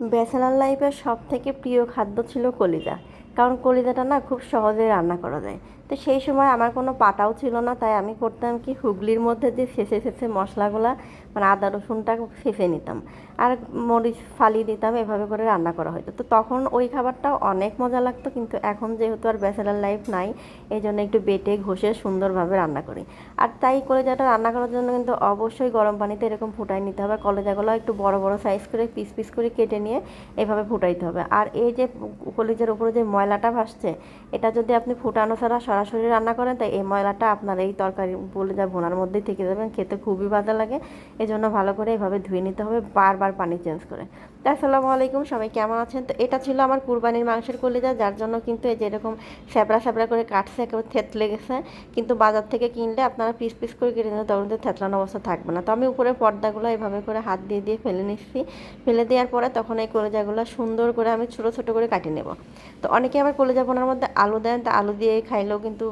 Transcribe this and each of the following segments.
Bachelor লাইফের সব থেকে প্রিয় খাদ্য ছিল কলিজা। কারণ কলিজাটা না খুব সহজে রান্না করা যায়। তো সেই সময় আমার কোনো পাটাও ছিল না, তাই আমি করতাম কি হুগলির মধ্যে যে শেষে শেষে মশলাগুলো মানে আদা, রসুনটা শেষে নিতাম। আর মরিচ ফালি দিতাম, এভাবে করে রান্না করা হতো তো তখন ওই খাবারটাও অনেক মজা লাগতো, কিন্তু এখন যেহেতু আর ব্যাচেলার লাইফ নাই এই জন্য একটু বেটে ঘষে সুন্দরভাবে রান্না করি। আর তাই কলেজাটা রান্না করার জন্য কিন্তু অবশ্যই গরম পানিতে এরকম ফুটাই নিতে হবে। কলেজাগুলো একটু বড় বড় সাইজ করে পিস পিস করে কেটে নিয়ে এভাবে ফুটাইতে হবে। আর এই যে কলিজার উপরে যে ময়লাটা ভাসছে। এটা যদি আপনি ফুটানো ছাড়া সরাসরি রান্না করেন, তাই এই ময়লাটা আপনার এই তরকারি কলিজা ভোনার মধ্যেই থেকে যাবেন খেতে খুবই ভালো লাগে। এই জন্য ভালো করে এভাবে ধুয়ে নিতে হবে, বারবার পানি চেঞ্জ করে। তো আসসালামু আলাইকুম, সবাই কেমন আছেন? তো এটা ছিল আমার কুরবানির মাংসের কলিজা, যার জন্য কিন্তু এই যে এরকম স্যাবড়া স্যাবড়া করে কাটছে, একেবারে থেতলে গেছে। কিন্তু বাজার থেকে কিনলে আপনারা পিস পিস করে কেটে নেন তখন থেতলানো অবস্থা থাকবে না। তো আমি উপরে পর্দাগুলো এভাবে করে হাত দিয়ে দিয়ে ফেলে নিচ্ছি। ফেলে দেওয়ার পরে তখন এই কলিজাগুলো সুন্দর করে আমি ছোটো ছোটো করে কাটিয়ে নেব। তো অনেকে আবার কলিজা বোনার মধ্যে আলু দেন, তা আলু দিয়ে খাইলেও কিন্তু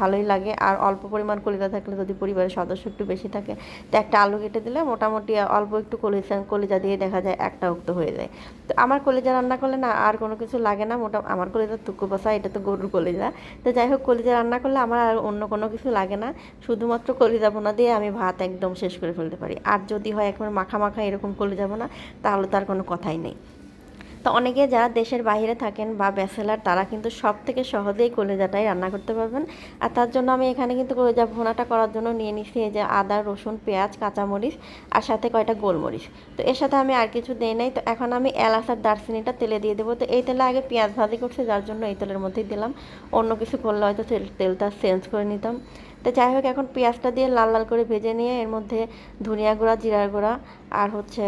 ভালোই লাগে। আর অল্প পরিমাণ কলিজা থাকলে যদি পরিবারের সদস্য একটু বেশি থাকে, তো একটা আলু কেটে দিলে মোটামুটি অল্প একটু কলিজা কলিজা দিয়ে দেখা যায় একটা উক্ত হয়ে যায়। তো আমার কলিজা রান্না করলে না আর কোনো কিছু লাগে না, মোটা আমার কলিজা তুকু বসা, এটা তো গরুর কলিজা। তো যাই হোক, কলিজা রান্না করলে আমার আর অন্য কোনো কিছু লাগে না। শুধুমাত্র কলিজা বোনা দিয়ে আমি ভাত একদম শেষ করে ফেলতে পারি। আর যদি হয় একবার মাখা মাখা এরকম কলিজা বোনা তাহলে তার কোনো কথাই নেই। তো অনেকে যারা দেশের বাইরে থাকেন বা ব্যাচেলার, তারা কিন্তু সব থেকে সহজেই কলেজাটাই রান্না করতে পারবেন। আর তার জন্য আমি এখানে কিন্তু কলেজা ভুনাটা করার জন্য নিয়ে নিচ্ছি এই যে আদা, রসুন, পেঁয়াজ, কাঁচামরিচ আর সাথে কয়টা গোলমরিচ। তো এর সাথে আমি আর কিছু দিই নাই। তো এখন আমি এলাচ আর দারচিনিটা তেলে দিয়ে দেবো। তো এই তেলে আগে পেঁয়াজ ভাজি করছে, যার জন্য এই তেলের মধ্যেই দিলাম। অন্য কিছু করলে হয়তো তেল, তেলটা চেঞ্জ করে নিতাম। তো যাই হোক, এখন পেঁয়াজটা দিয়ে লাল লাল করে ভেজে নিয়ে এর মধ্যে ধনিয়া গুঁড়া, জিরার গুঁড়া আর হচ্ছে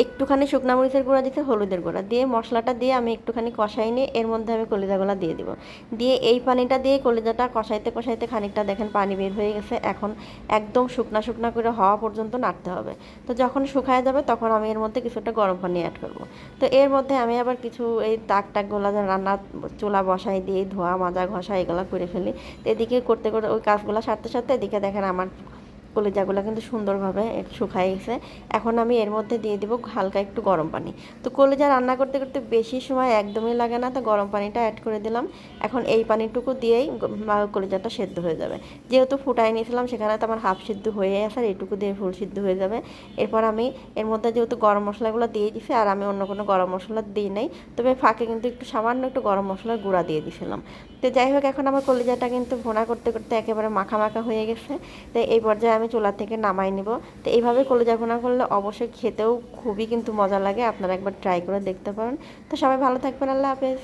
একটুখানি শুকনা মরিচের গুঁড়া দিতে হলুদের গুঁড়া দিয়ে মশলাটা দিয়ে আমি একটুখানি কষাই নিয়ে এর মধ্যে আমি কলিজাগুলো দিয়ে দিব। দিয়ে এই পানিটা দিয়ে কলিজাটা কষাইতে কষাইতে খানিকটা দেখেন পানি বের হয়ে গেছে, এখন একদম শুকনা শুকনা করে হওয়া পর্যন্ত নাড়তে হবে। তো যখন শুকায় যাবে তখন আমি এর মধ্যে কিছুটা গরম পানি অ্যাড করব। তো এর মধ্যে আমি আবার কিছু এই তাক টাকগুলো রান্না চুলা বসাই দিয়ে ধোয়া, মাজা, ঘষা, এগুলো করে ফেলি। তো এদিকে করতে করতে ওই কাজগুলো সারতে সারতে এদিকে দেখেন আমার কলিজাগুলো কিন্তু সুন্দরভাবে শুকাই গেছে। এখন আমি এর মধ্যে দিয়ে দিব হালকা একটু গরম পানি। তো কলিজা রান্না করতে করতে বেশি সময় একদমই লাগে না, তো গরম পানিটা অ্যাড করে দিলাম। এখন এই পানিটুকু দিয়েই কলিজাটা সেদ্ধ হয়ে যাবে। যেহেতু ফুটাই নিয়েছিলাম, সেখানে তো আমার হাফ সিদ্ধ হয়ে আছে, আর এইটুকু দিয়ে ফুল সিদ্ধ হয়ে যাবে। এরপর আমি এর মধ্যে যেহেতু গরম মশলাগুলো দিয়ে দিছি, আর আমি অন্য কোনো গরম মশলা দিই নাই, তবে ফাঁকে কিন্তু একটু সামান্য একটু গরম মশলার গুঁড়া দিয়ে দিয়েছিলাম তো যাই হোক, এখন আমার কলিজাটা কিন্তু ভোনা করতে করতে একেবারে মাখা মাখা হয়ে গেছে। তো এই পর্যায়ে আমি চুলা থেকে নামাই নেব। তো এইভাবে কলিজা ভোনা করলে অবশ্যই খেতেও খুবই কিন্তু মজা লাগে। আপনারা একবার ট্রাই করে দেখতে পারেন। তো সবাই ভালো থাকবেন, আল্লাহ হাফেজ।